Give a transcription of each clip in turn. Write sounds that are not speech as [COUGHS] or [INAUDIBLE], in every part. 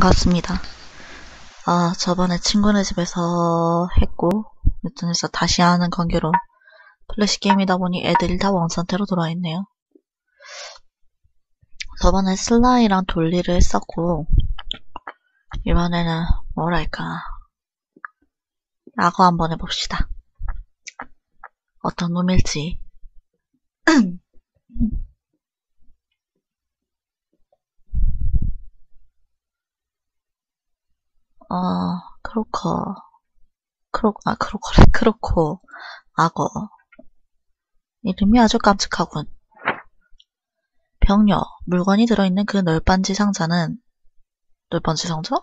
반갑습니다. 아, 저번에 친구네 집에서 했고, 유튜브에서 다시 하는 관계로 플래시 게임이다 보니 애들이 다 원상태로 돌아있네요. 저번에 슬라이랑 돌리를 했었고, 이번에는 뭐랄까, 악어 한번 해봅시다. 어떤 놈일지. [CLEARS THROAT] 어, 크로커, 크로, 아, 크로커래, 크로코, [LAUGHS] 악어. 이름이 아주 깜찍하군. 병력, 물건이 들어있는 그 널빤지 상자는, 널빤지 상자?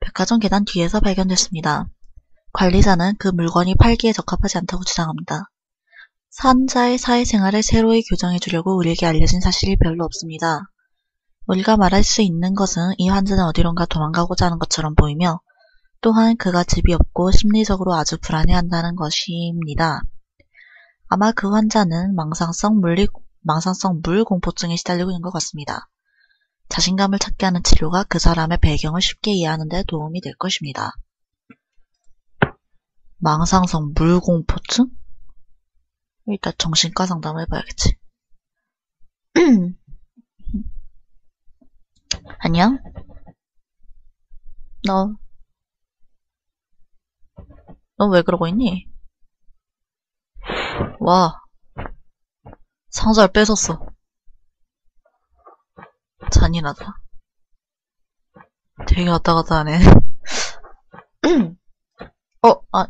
백화점 계단 뒤에서 발견됐습니다. 관리자는 그 물건이 팔기에 적합하지 않다고 주장합니다. 산자의 사회생활을 새로이 교정해 주려고 우리에게 알려진 사실이 별로 없습니다. 우리가 말할 수 있는 것은 이 환자는 어디론가 도망가고자 하는 것처럼 보이며 또한 그가 집이 없고 심리적으로 아주 불안해한다는 것입니다. 아마 그 환자는 망상성 물리, 망상성 물공포증에 시달리고 있는 것 같습니다. 자신감을 찾게 하는 치료가 그 사람의 배경을 쉽게 이해하는 데 도움이 될 것입니다. 망상성 물공포증? 일단 정신과 상담을 해봐야겠지. [CLEARS THROAT] 안녕? 너, 너 왜 그러고 있니? 와, 상자를 뺏었어. 잔인하다. 되게 왔다 갔다 하네. [CLEARS THROAT] 어, 아,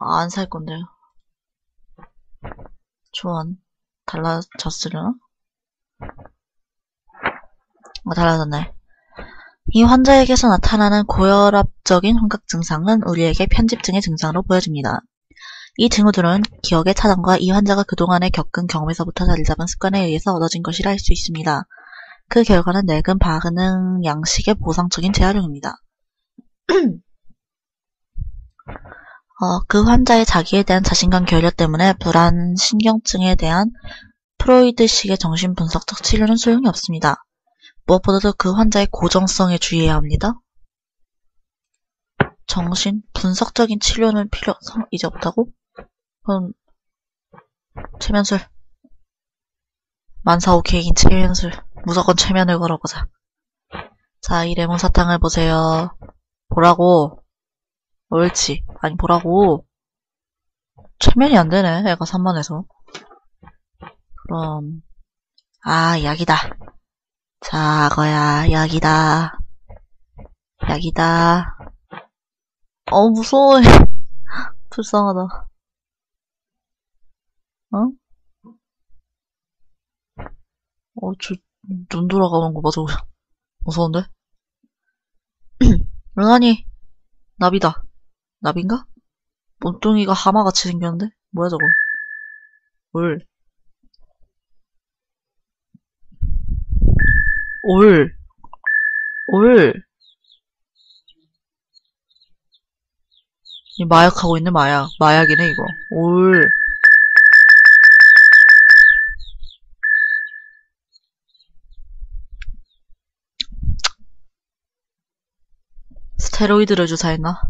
안 살 건데요. 조언, 달라졌으려나? 어, 달라졌네. 이 환자에게서 나타나는 고혈압적인 환각 증상은 우리에게 편집증의 증상으로 보여집니다. 이 징후들은 기억의 차단과 이 환자가 그동안에 겪은 경험에서부터 자리 잡은 습관에 의해서 얻어진 것이라 할 수 있습니다. 그 결과는 늙은 반응 양식의 보상적인 재활용입니다. [CLEARS THROAT] 어, 그 환자의 자기에 대한 자신감 결여 때문에 불안 신경증에 대한 프로이드식의 정신분석적 치료는 소용이 없습니다. 무엇보다도 그 환자의 고정성에 주의해야 합니다. 정신 분석적인 치료는 필요 이제 없다고? 그럼 최면술 만사 오케이인 최면술 무조건 최면을 걸어보자. 자, 이 레몬 사탕을 보세요. 보라고. 옳지. 아니, 보라고. 최면이 안 되네. 애가 산만해서. 그럼, 아, 약이다. 자, 악어야, 약이다. 약이다. 어, 무서워. [LAUGHS] 불쌍하다. 어? 어, 저, 눈 돌아가는 거 봐서 무서운데? [CLEARS THROAT] 응아니, 나비다. 나비인가? 몸뚱이가 하마같이 생겼는데? 뭐야 저거? 올. 올. 올. 이 마약하고 있는 마약. 마약이네 이거. 올. 스테로이드를 주사했나?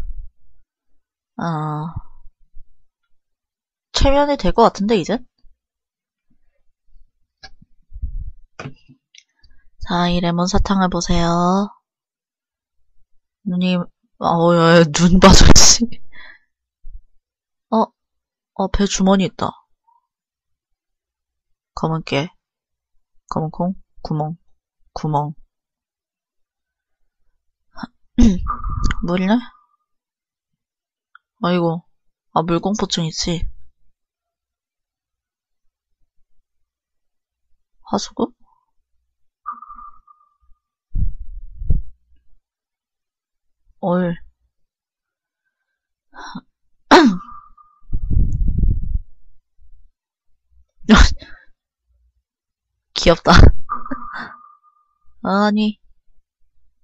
아, 최면이 될 것 같은데, 이제? 자, 이 레몬 사탕을 보세요. 눈이, 어, 야, 야, 눈 씨. [LAUGHS] 어, 어, 배 주머니 있다. 검은 깨. 검은 콩, 구멍, 구멍. [CLEARS THROAT] 물네? 아이고, 아, 물공포증 있지. 하수구? 얼. [LAUGHS] 귀엽다. 아니.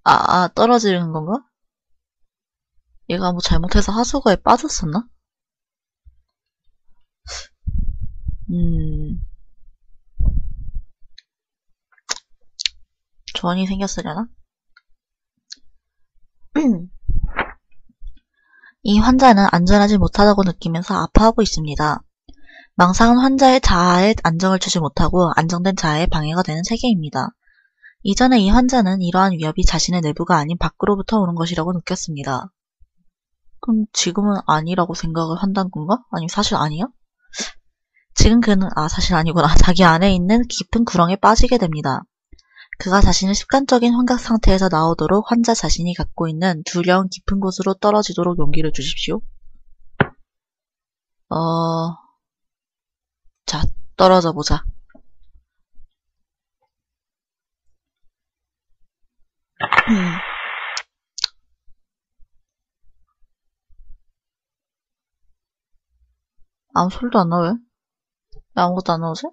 아, 아, 떨어지는 건가? 얘가 뭐 잘못해서 하수구에 빠졌었나? 음. 전이 생겼으려나? 이 환자는 안전하지 못하다고 느끼면서 아파하고 있습니다. 망상은 환자의 자아에 안정을 주지 못하고 안정된 자아에 방해가 되는 세계입니다. 이전에 이 환자는 이러한 위협이 자신의 내부가 아닌 밖으로부터 오는 것이라고 느꼈습니다. 그럼 지금은 아니라고 생각을 한다는 건가? 아니 사실 아니야? 지금 그는 아 사실 아니구나. [LAUGHS] 자기 안에 있는 깊은 구렁에 빠지게 됩니다. 그가 자신을 습관적인 환각 상태에서 나오도록 환자 자신이 갖고 있는 두려운 깊은 곳으로 떨어지도록 용기를 주십시오. 어... 자, 떨어져 보자. 음. 아무 소리도 안 나, 왜? 왜 아무것도 안 나오지?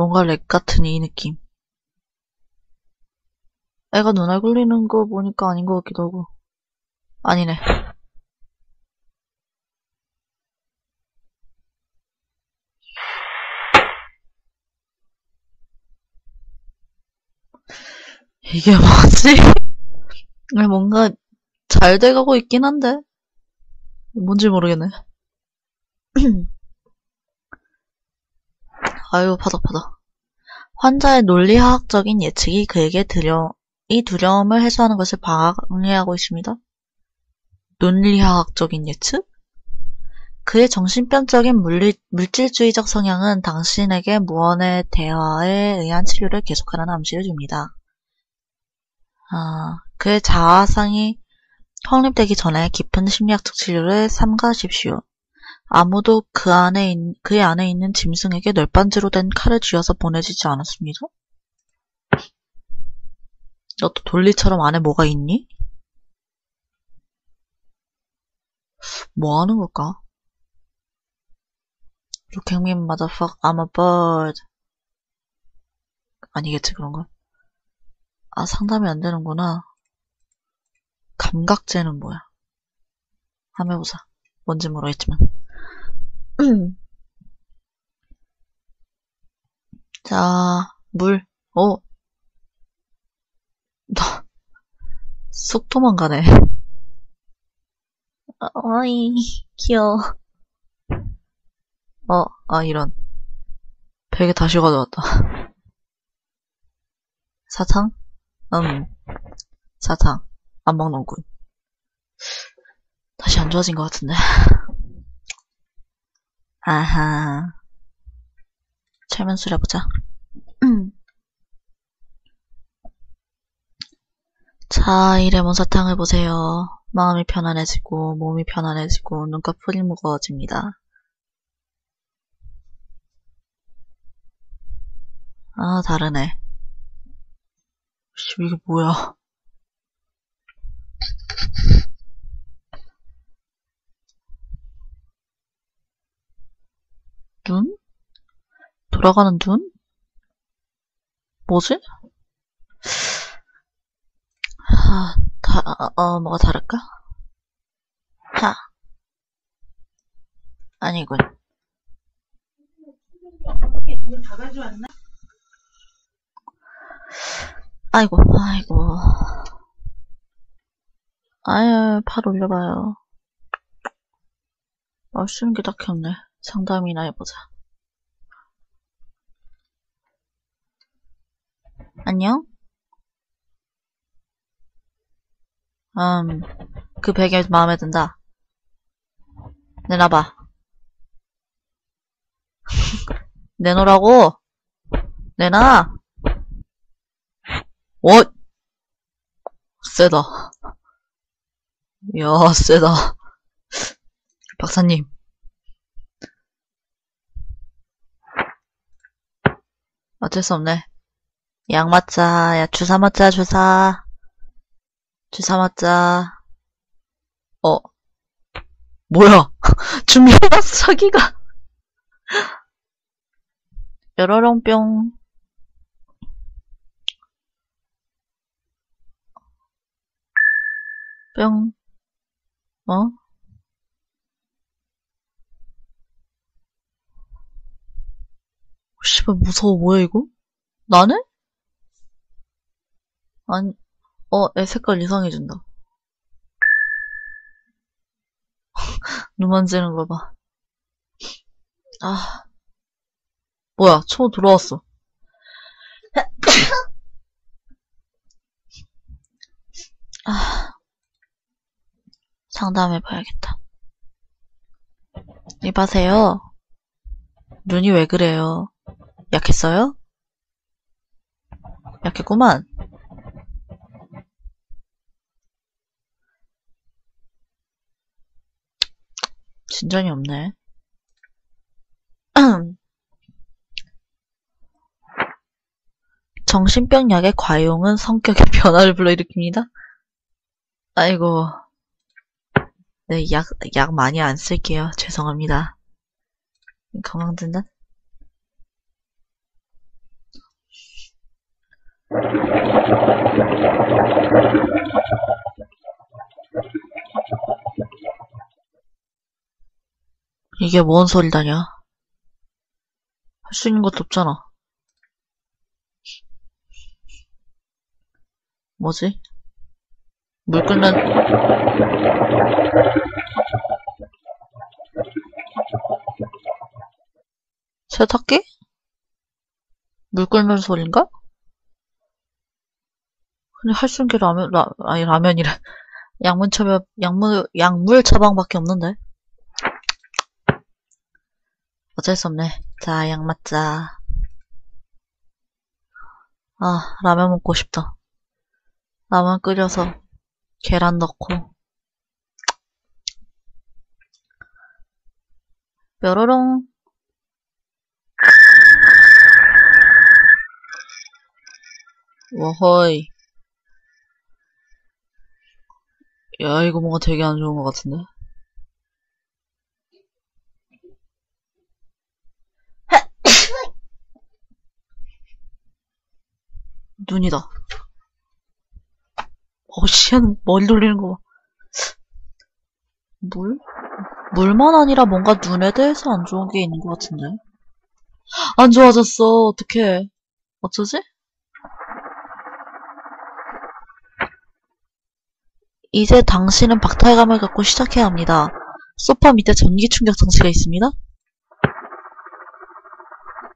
뭔가 렉 같은 이 느낌. 애가 눈알 굴리는 거 보니까 아닌 것 같기도 하고. 아니네. 이게 뭐지? [LAUGHS] 뭔가 잘 돼가고 있긴 한데. 뭔지 모르겠네. [CLEARS THROAT] 아유, 파닥파닥. 환자의 논리화학적인 예측이 그에게 두려, 이 두려움을 해소하는 것을 방해하고 있습니다. 논리화학적인 예측? 그의 정신병적인 물리, 물질주의적 성향은 당신에게 무언의 대화에 의한 치료를 계속하라는 암시를 줍니다. 아, 그의 자아상이 확립되기 전에 깊은 심리학적 치료를 삼가십시오. 아무도 그 안에, 그의 안에 있는 짐승에게 널빤지로 된 칼을 쥐어서 보내주지 않았습니다. 너도 돌리처럼 안에 뭐가 있니? 뭐 하는 걸까? Look at me, motherfucker, I'm a bird. 아니겠지, 그런 거. 아, 상담이 안 되는구나. 감각제는 뭐야? 한번 해보자. 뭔지 모르겠지만. [CLEARS THROAT] 자, 물. 오. 너, 쏙 도망가네. 어, 어이, 귀여워. 어, 아, 이런. 베개 다시 가져왔다. [LAUGHS] 사탕? 음, 사탕. 안 먹는군. 다시 안 좋아진 것 같은데. [LAUGHS] 아하. 철면술 해보자. 자, 이 레몬 사탕을 보세요. 마음이 편안해지고, 몸이 편안해지고, 눈꺼풀이 무거워집니다. 아, 다르네. 씨, 이게 뭐야. 눈? 돌아가는 눈? 뭐지? 아, 다, 어, 뭐가 다를까? 하. 아니군. 아이고, 아이고. 아유, 팔 올려봐요. 아, 쓰는 게 딱히 없네. 상담이나 해보자. 안녕? 음, 그 베개 마음에 든다. 내놔봐. [LAUGHS] 내놓으라고! 내놔! 오! 세다. 이야, 세다. 박사님. 어쩔 수 없네. 약 맞자. 야, 주사 맞자, 주사. 주사 맞자. 어. 뭐야. [LAUGHS] 준비해놨어, 자기가. 뾰로롱뿅. [LAUGHS] 뿅. 어? 씨발, 무서워. 뭐야, 이거? 나네? 아니, 어, 애 색깔 이상해진다. [LAUGHS] 눈 만지는 거 봐. 아. 뭐야, 초 들어왔어. [COUGHS] 아. 상담해봐야겠다. 이봐세요. 눈이 왜 그래요? 약했어요? 약했구만. 진전이 없네. [CLEARS THROAT] 정신병 약의 과용은 성격의 [LAUGHS] 변화를 불러일으킵니다. 아이고. 네, 약, 약 많이 안 쓸게요. 죄송합니다. 건강 든다? 이게 뭔 소리다냐? 할 수 있는 것도 없잖아. 뭐지? 물 끓는 세탁기? 물 끓는 소린가? 근데 할수 있는 게 라면, 라, 아니 라면이라 [LAUGHS] 양문 처방, 양물, 약물 처방밖에 없는데. 어쩔 수 없네. 자, 약 맞자. 아, 라면 먹고 싶다. 라면 끓여서 계란 넣고 뾰로롱 워허이 야 이거 뭔가 되게 안 좋은 것 같은데 눈이다 어씨 머리 돌리는 거 봐. 물? 물만 아니라 뭔가 눈에 대해서 안 좋은 게 있는 것 같은데 안 좋아졌어 어떡해 어쩌지? 이제 당신은 박탈감을 갖고 시작해야 합니다. 소파 밑에 전기 충격 장치가 있습니다.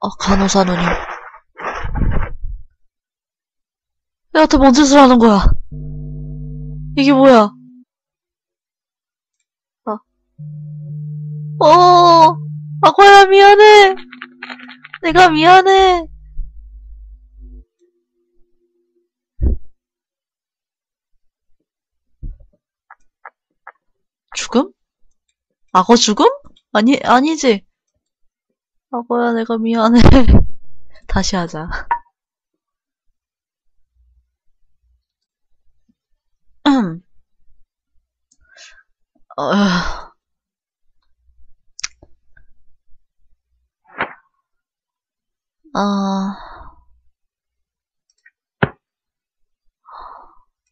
어, 간호사 누님. 얘한테 뭔 짓을 하는 거야? 이게 뭐야? 어. 어, 아과야 미안해. 내가 미안해. 죽음? 악어 죽음? 아니, 아니지. 악어야, 내가 미안해. [LAUGHS] 다시 하자. [CLEARS THROAT] 어, 아,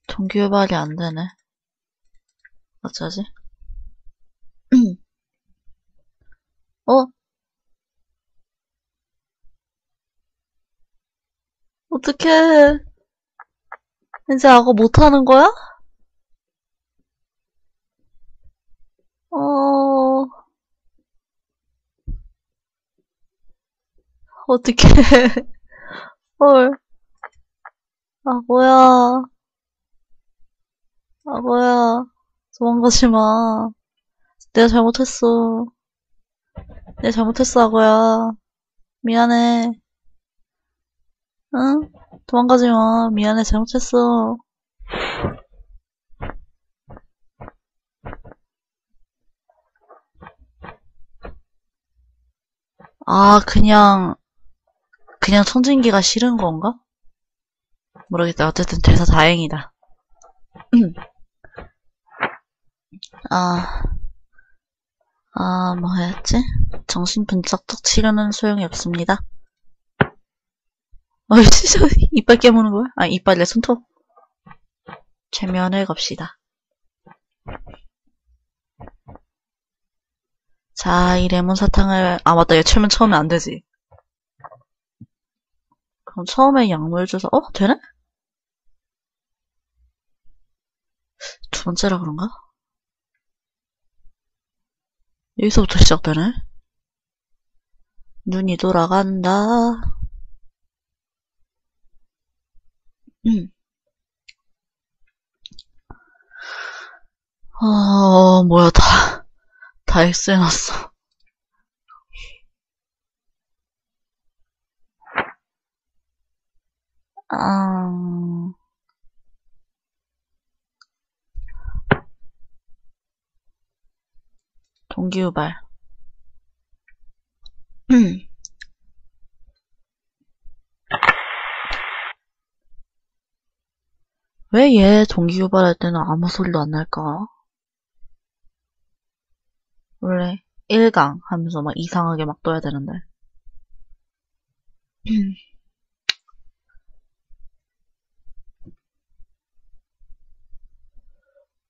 동기 유발이 안 되네. 어쩌지? 어? 어떡해. 이제 악어 못하는 거야? 어, 어떡해. [LAUGHS] 헐. 악어야. 악어야. 도망가지 마. 내가 잘못했어. 내가 잘못했어, 악어야. 미안해. 응? 도망가지 마. 미안해, 잘못했어. 아, 그냥, 그냥 청진기가 싫은 건가? 모르겠다. 어쨌든 돼서 다행이다. [CLEARS THROAT] 아, 아, 뭐 해야지? 정신 분석적 치료는 소용이 없습니다. 어, [LAUGHS] 진짜 이빨 깨무는 거야? 아, 이빨에 손톱. 최면을 겁시다. 자, 이 레몬 사탕을, 아, 맞다. 얘 최면 처음에 안 되지. 그럼 처음에 약물 주사, 어? 되네? 두 번째라 그런가? 여기서부터 시작되네? 눈이 돌아간다. 음. 어, 뭐야, 다, 다 X해놨어. 아, 동기유발. 음. [CLEARS THROAT] 왜얘 동기유발할 때는 아무 소리도 안 날까? 원래 1강 하면서 막 이상하게 막 떠야 되는데. [CLEARS THROAT]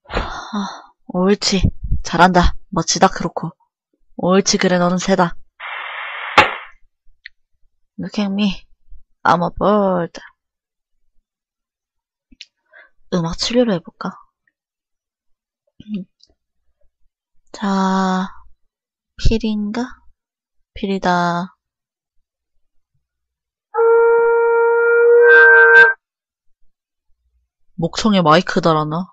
아, 옳지. 잘한다. 멋지다, 그렇고. 옳지, 그래, 너는 새다. Look at me. I'm a bird. 음악 치료를 해볼까? 자, 필인가? 필이다. 목청에 마이크 달았나?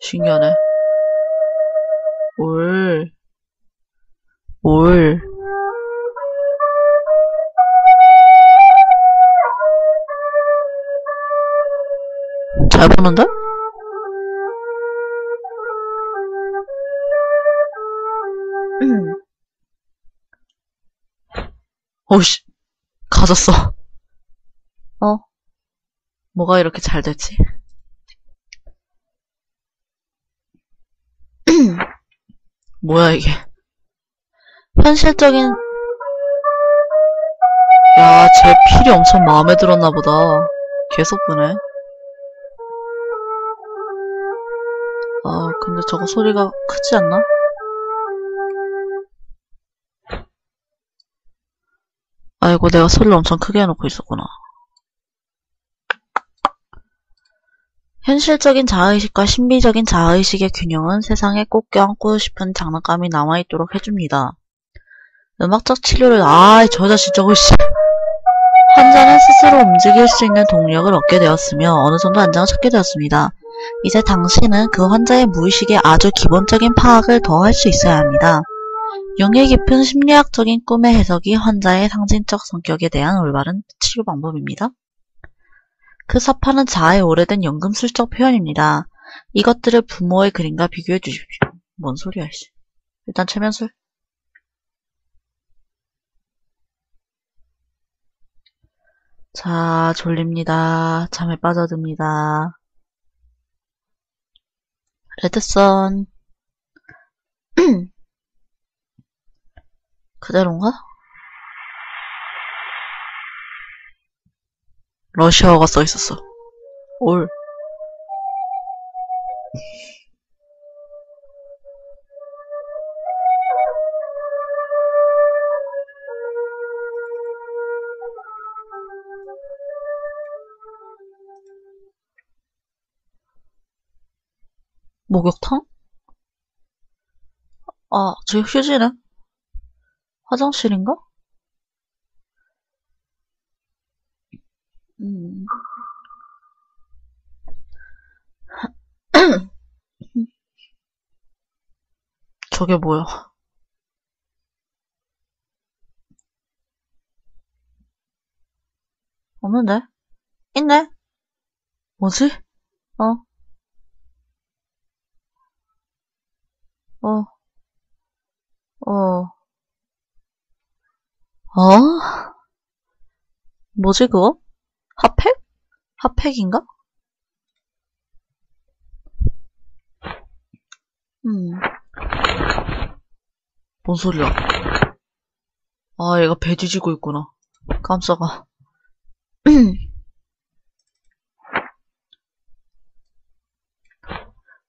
신기하네. 올. 올. 잘 보는데? 음. 어우씨, 가졌어. 어? 뭐가 이렇게 잘 됐지? 뭐야 이게 현실적인 야, 제 필이 엄청 마음에 들었나 보다. 계속 보네. 아, 근데 저거 소리가 크지 않나? 아이고, 내가 소리를 엄청 크게 해놓고 있었구나. 현실적인 자아의식과 신비적인 자아의식의 균형은 세상에 꼭 껴안고 싶은 장난감이 남아있도록 해줍니다. 음악적 치료를, 아이, 저 자식 저거, 씨. 환자는 스스로 움직일 수 있는 동력을 얻게 되었으며 어느 정도 안정을 찾게 되었습니다. 이제 당신은 그 환자의 무의식의 아주 기본적인 파악을 더 할 수 있어야 합니다. 용의 깊은 심리학적인 꿈의 해석이 환자의 상징적 성격에 대한 올바른 치료 방법입니다. 그 사파는 자아의 오래된 연금술적 표현입니다. 이것들을 부모의 그림과 비교해 주십시오. 뭔 소리야, 씨. 일단 최면술. 자, 졸립니다. 잠에 빠져듭니다. 레드선. [CLEARS THROAT] 그대로인가? 러시아어가 써 있었어. 올. 목욕탕? 아, 저기 휴지네. 화장실인가? [CLEARS THROAT] 저게 뭐야? 없는데? 있네? 뭐지? 어? 어? 어? 어? 뭐지 그거? 핫팩? 핫팩인가? 음. 뭔 소리야? 아, 얘가 배 뒤지고 있구나. 깜짝아. [CLEARS THROAT]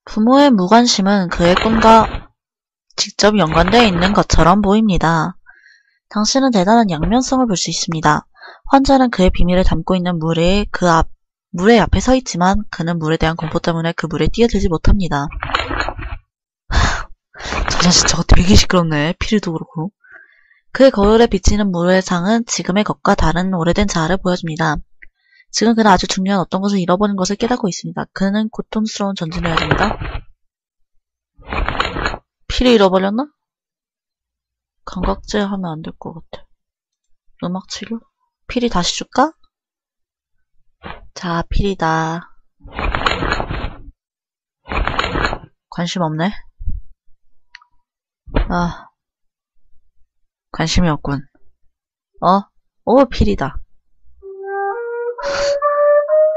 부모의 무관심은 그의 꿈과 직접 연관되어 있는 것처럼 보입니다. 당신은 대단한 양면성을 볼 수 있습니다. 환자는 그의 비밀을 담고 있는 물에 그 앞, 물의 앞에 서 있지만 그는 물에 대한 공포 때문에 그 물에 뛰어들지 못합니다. 저 자식 저거 되게 시끄럽네. 피리도 그렇고. 그의 거울에 비치는 물의 상은 지금의 것과 다른 오래된 자아를 보여줍니다. 지금 그는 아주 중요한 어떤 것을 잃어버린 것을 깨닫고 있습니다. 그는 고통스러운 전진을 해야 됩니다. 피를 잃어버렸나? 감각제 하면 안 될 것 같아. 음악 치료? 필이 다시 줄까? 자, 필이다. 관심 없네. 아, 관심이 없군. 어? 오, 필이다.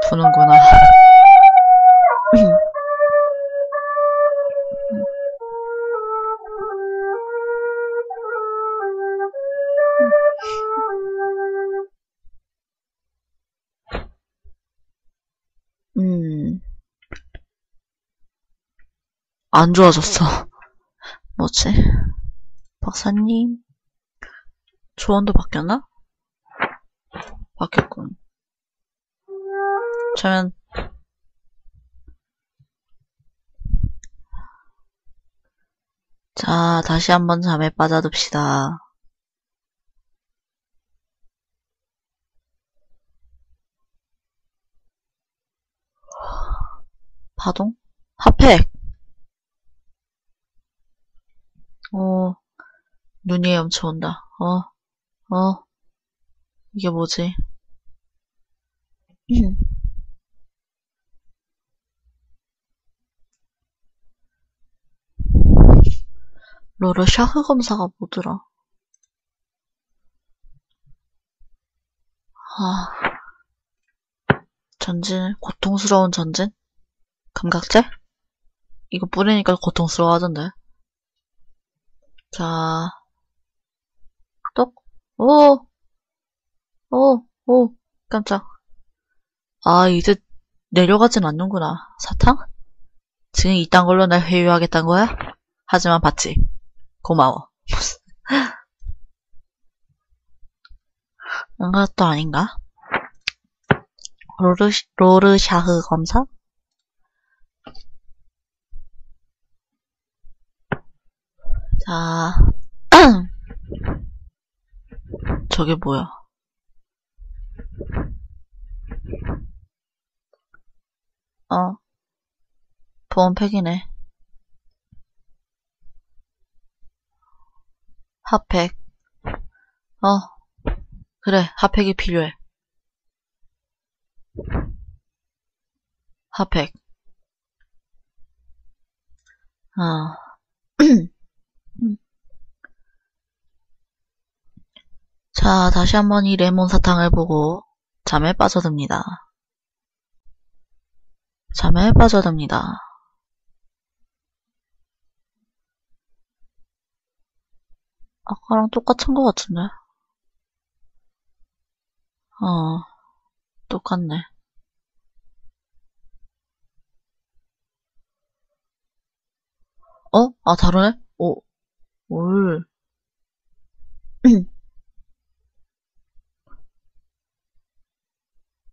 두는구나. 음, 안 좋아졌어. 뭐지? 박사님? 조언도 바뀌었나? 바뀌었군. 저면, 자, 다시 한번 잠에 빠져듭시다. 파동? 핫팩! 어, 눈이 엄쳐온다. 어, 어, 이게 뭐지? [CLEARS THROAT] 로르샤흐 검사가 뭐더라? 아, 전진, 고통스러운 전진? 감각제? 이거 뿌리니까 고통스러워 하던데. 자, 똑, 오, 오, 오, 깜짝. 아, 이제 내려가진 않는구나. 사탕? 지금 이딴 걸로 날 회유하겠다는 거야? 하지만 봤지. 고마워. [LAUGHS] 뭔가 또 아닌가? 로르, 로르샤흐 검사? 자, [CLEARS THROAT] 저게 뭐야? 어, 보온팩이네. 핫팩. 어, 그래, 핫팩이 필요해. 핫팩. 어. [CLEARS THROAT] 자, 다시 한번 이 레몬 사탕을 보고 잠에 빠져듭니다. 잠에 빠져듭니다. 아까랑 똑같은 것 같은데? 어, 똑같네. 어? 아, 다르네? 오, 올. [CLEARS THROAT]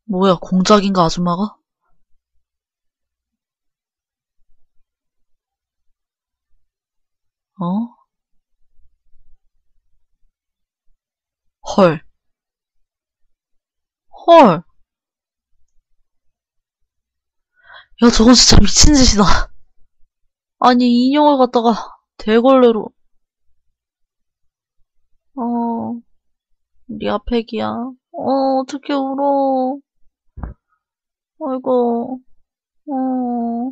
뭐야, 공작인가, 아줌마가? 어? 헐. 헐. 야, 저건 진짜 미친 짓이다. 아니, 인형을 갖다가 대걸레로. 어, 리아팩이야. 어, 어떻게 울어. 아이고, 어.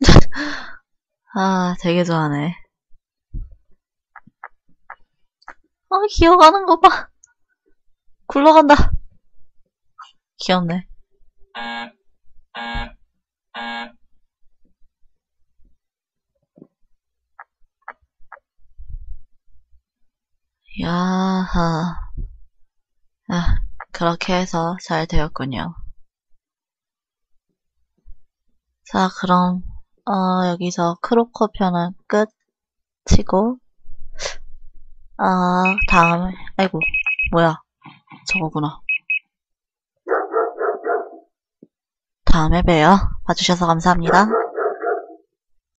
[LAUGHS] 아, 되게 좋아하네. 아, 기어가는 거 봐. [LAUGHS] 굴러간다. [LAUGHS] 귀엽네. 야하. 아, 그렇게 해서 잘 되었군요. 자, 그럼 어, 여기서 크로커 편은 끝 치고, 아, 다음에, 아이고, 뭐야. 저거구나. 다음에 봬요. 봐주셔서 감사합니다.